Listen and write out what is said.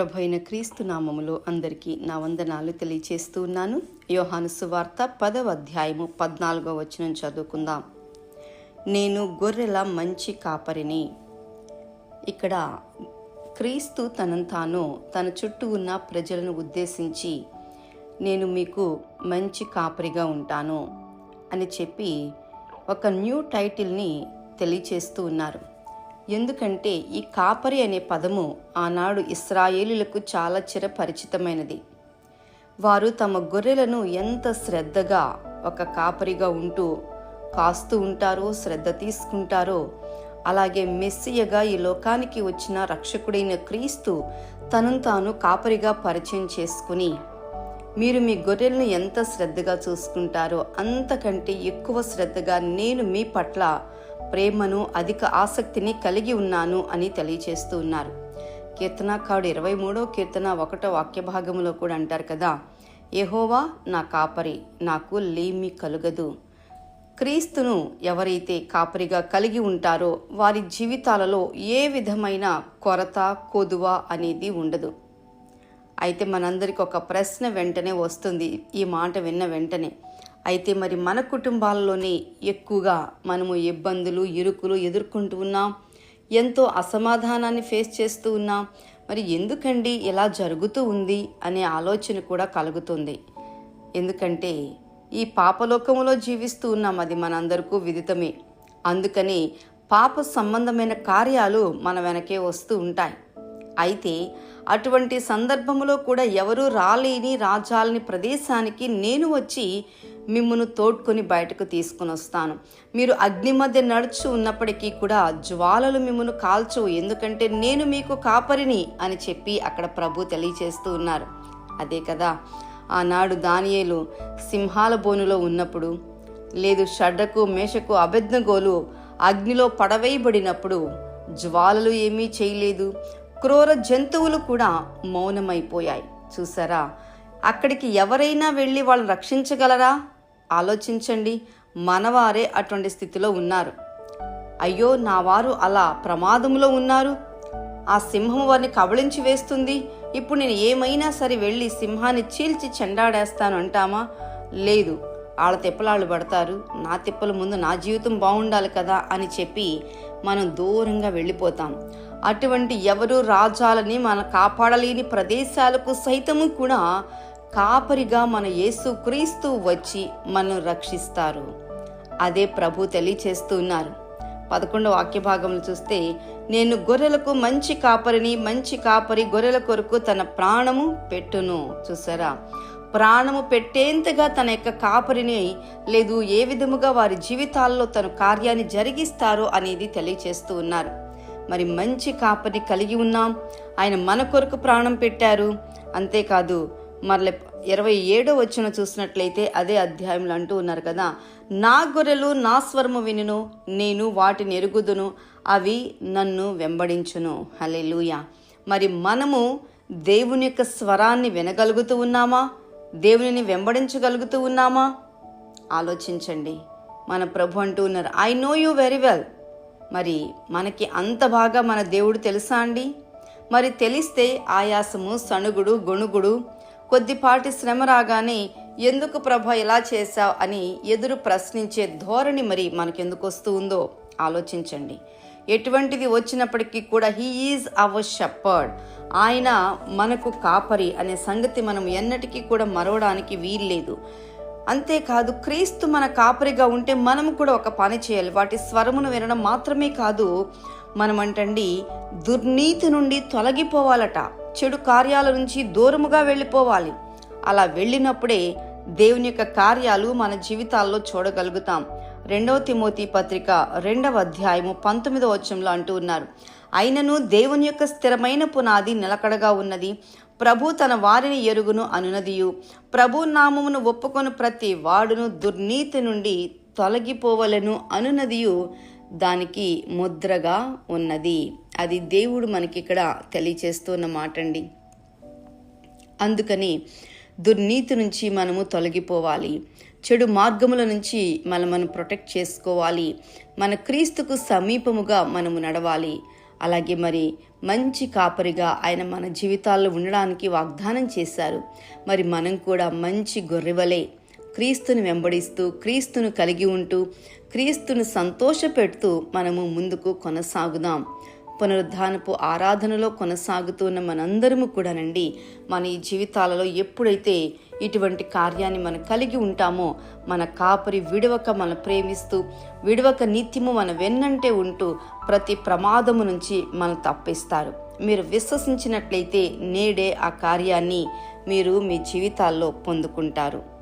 ప్రభు అయిన క్రీస్తు నామములో అందరికీ నా వందనాలు తెలియచేస్తూ ఉన్నాను. యోహాను సువార్త పదవ అధ్యాయము పద్నాలుగో వచనం చదువుకుందాం. నేను గొర్రెల మంచి కాపరిని. ఇక్కడ క్రీస్తు తనను తాను తన చుట్టూ ఉన్న ప్రజలను ఉద్దేశించి నేను మీకు మంచి కాపరిగా ఉంటాను అని చెప్పి ఒక న్యూ టైటిల్ని తెలియచేస్తూ ఉన్నారు. ఎందుకంటే ఈ కాపరి అనే పదము ఆనాడు ఇస్రాయేలులకు చాలా చిరపరిచితమైనది. వారు తమ గొర్రెలను ఎంత శ్రద్ధగా ఒక కాపరిగా ఉంటూ కాస్తూ ఉంటారో శ్రద్ధ తీసుకుంటారో అలాగే మెస్సియగా ఈ లోకానికి వచ్చిన రక్షకుడైన క్రీస్తు తనను తాను కాపరిగా పరిచయం చేసుకుని మీరు మీ గొర్రెలను ఎంత శ్రద్ధగా చూసుకుంటారో అంతకంటే ఎక్కువ శ్రద్ధగా నేను మీ పట్ల ప్రేమను అధిక ఆసక్తిని కలిగి ఉన్నాను అని తెలియచేస్తూ ఉన్నారు. కీర్తనాకాడు ఇరవై మూడో కీర్తన ఒకటో వాక్య భాగంలో కూడా అంటారు కదా ఎహోవా నా కాపరి నాకు లేమి కలుగదు. క్రీస్తును ఎవరైతే కాపరిగా కలిగి ఉంటారో వారి జీవితాలలో ఏ విధమైన కొరత కొదువ అనేది ఉండదు. అయితే మనందరికి ఒక ప్రశ్న వెంటనే వస్తుంది ఈ మాట విన్న వెంటనే. అయితే మరి మన కుటుంబాలలోనే ఎక్కువగా మనము ఇబ్బందులు ఇరుకులు ఎదుర్కొంటూ ఉన్నాం. ఎంతో అసమాధానాన్ని ఫేస్ చేస్తూ ఉన్నాం. మరి ఎందుకండి ఇలా జరుగుతూ ఉంది అనే ఆలోచన కూడా కలుగుతుంది. ఎందుకంటే ఈ పాపలోకములో జీవిస్తూ ఉన్నాం అది మనందరికీ విదితమే. అందుకని పాప సంబంధమైన కార్యాలు మన వెనకే వస్తూ ఉంటాయి. అయితే అటువంటి సందర్భంలో కూడా ఎవరూ రాలేని రాజాలని ప్రదేశానికి నేను వచ్చి మిమ్మను తోడ్కొని బయటకు తీసుకుని వస్తాను. మీరు అగ్ని మధ్య నడుచు ఉన్నప్పటికీ కూడా జ్వాలలు మిమ్మను కాల్చు ఎందుకంటే నేను మీకు కాపరిని అని చెప్పి అక్కడ ప్రభు తెలియచేస్తూ ఉన్నారు. అదే కదా ఆనాడు దానియేలు సింహాల బోనులో ఉన్నప్పుడు లేదు షడ్డకు మేషకు అభెజ్ఞగోలు అగ్నిలో పడవేయబడినప్పుడు జ్వాలలు ఏమీ చేయలేదు. క్రూర జంతువులు కూడా మౌనమైపోయాయి. చూసారా అక్కడికి ఎవరైనా వెళ్ళి వాళ్ళని రక్షించగలరా? ఆలోచించండి. మనవారే అటువంటి స్థితిలో ఉన్నారు. అయ్యో నా వారు అలా ప్రమాదంలో ఉన్నారు? ఆ సింహం వారిని కబళించి వేస్తుంది. ఇప్పుడు నేను ఏమైనా సరే వెళ్ళి సింహాన్ని చీల్చి చెండాడేస్తాను అంటామా? లేదు. వాళ్ళ తిప్పలాళ్ళు పడతారు. నా తిప్పల ముందు నా జీవితం బాగుండాలి కదా అని చెప్పి మనం దూరంగా వెళ్ళిపోతాం. అటువంటి ఎవరు రాజాలని మన కాపాడలేని ప్రదేశాలకు సైతము కూడా కాపరిగా మన యేసు క్రీస్తు వచ్చి మనం రక్షిస్తారు. అదే ప్రభు తెలియచేస్తూ ఉన్నారు. పదకొండవ వాక్య భాగంలో చూస్తే నేను గొర్రెలకు మంచి కాపరిని మంచి కాపరి గొర్రెల కొరకు తన ప్రాణము పెట్టును. చూసారా? ప్రాణము పెట్టేంతగా తన యొక్క కాపరిని లేదు ఏ విధముగా వారి జీవితాల్లో తన కార్యాన్ని జరిగిస్తారో అనేది తెలియచేస్తూ ఉన్నారు. మరి మంచి కాపరిని కలిగి ఉన్నాం. ఆయన మన కొరకు ప్రాణం పెట్టారు. అంతేకాదు మరల ఇరవై ఏడో వచ్చిన చూసినట్లయితే అదే అధ్యాయంలో అంటూ ఉన్నారు కదా నా గొర్రెలు నా స్వరము వినును నేను వాటిని ఎరుగుదును అవి నన్ను వెంబడించును. హలెలుయ మరి మనము దేవుని యొక్క స్వరాన్ని వినగలుగుతూ ఉన్నామా? దేవునిని వెంబడించగలుగుతూ ఉన్నామా? ఆలోచించండి. మన ప్రభు అంటూ ఉన్నారు I know you very well మరి మనకి అంత బాగా మన దేవుడు తెలుసా అండి? మరి తెలిస్తే ఆయాసము సణుగుడు గొణుగుడు కొద్దిపాటి శ్రమ రాగానే ఎందుకు ప్రభ ఇలా చేశావు అని ఎదురు ప్రశ్నించే ధోరణి మరి మనకెందుకు వస్తూ ఉందో ఆలోచించండి. ఎటువంటిది వచ్చినప్పటికీ కూడా హీ ఈజ్ అవర్ షప్పర్డ్ ఆయన మనకు కాపరి అనే సంగతి మనం ఎన్నటికీ కూడా మరవడానికి వీల్లేదు. అంతేకాదు క్రీస్తు మన కాపరిగా ఉంటే మనం కూడా ఒక పని చేయాలి. వాటి స్వరమును వినడం మాత్రమే కాదు మనం అంటండి దుర్నీతి నుండి తొలగిపోవాలట. చెడు కార్యాల నుంచి దూరముగా వెళ్ళిపోవాలి. అలా వెళ్ళినప్పుడే దేవుని యొక్క కార్యాలు మన జీవితాల్లో చూడగలుగుతాం. రెండవ తిమోతి పత్రిక రెండవ అధ్యాయము పంతొమ్మిదవ వచ్చంలో అంటూ ఉన్నారు. అయినను దేవుని యొక్క స్థిరమైన పునాది నిలకడగా ఉన్నది. ప్రభు తన వారిని ఎరుగును అనునదియు. ప్రభు నామమును ఒప్పుకొని ప్రతి వాడును దుర్నీతి నుండి తొలగిపోవలను అనునదియు. దానికి ముద్రగా ఉన్నది. అది దేవుడు మనకి ఇక్కడ తెలియచేస్తున్న మాట అండి అందుకని దుర్నీతి నుంచి మనము తొలగిపోవాలి. చెడు మార్గముల నుంచి మనం మనం ప్రొటెక్ట్ చేసుకోవాలి. మన క్రీస్తుకు సమీపముగా మనము నడవాలి. అలాగే మరి మంచి కాపరిగా ఆయన మన జీవితాల్లో ఉండడానికి వాగ్దానం చేశారు. మరి మనం కూడా మంచి గొర్రెవలే. క్రీస్తుని వెంబడిస్తూ క్రీస్తును కలిగి ఉంటూ క్రీస్తును సంతోషపెడుతూ మనము ముందుకు కొనసాగుదాం. పునరుద్ధానపు ఆరాధనలో కొనసాగుతున్న మనందరము కూడానండి. మన ఈ జీవితాలలో ఎప్పుడైతే ఇటువంటి కార్యాన్ని మనం కలిగి ఉంటామో మన కాపరి విడవక మన ప్రేమిస్తూ విడవక నిత్యము మన వెన్నంటే ఉంటూ ప్రతి ప్రమాదము నుంచి మనం తప్పిస్తారు. మీరు విశ్వసించినట్లయితే నేడే ఆ కార్యాన్ని మీరు మీ జీవితాల్లో పొందుకుంటారు.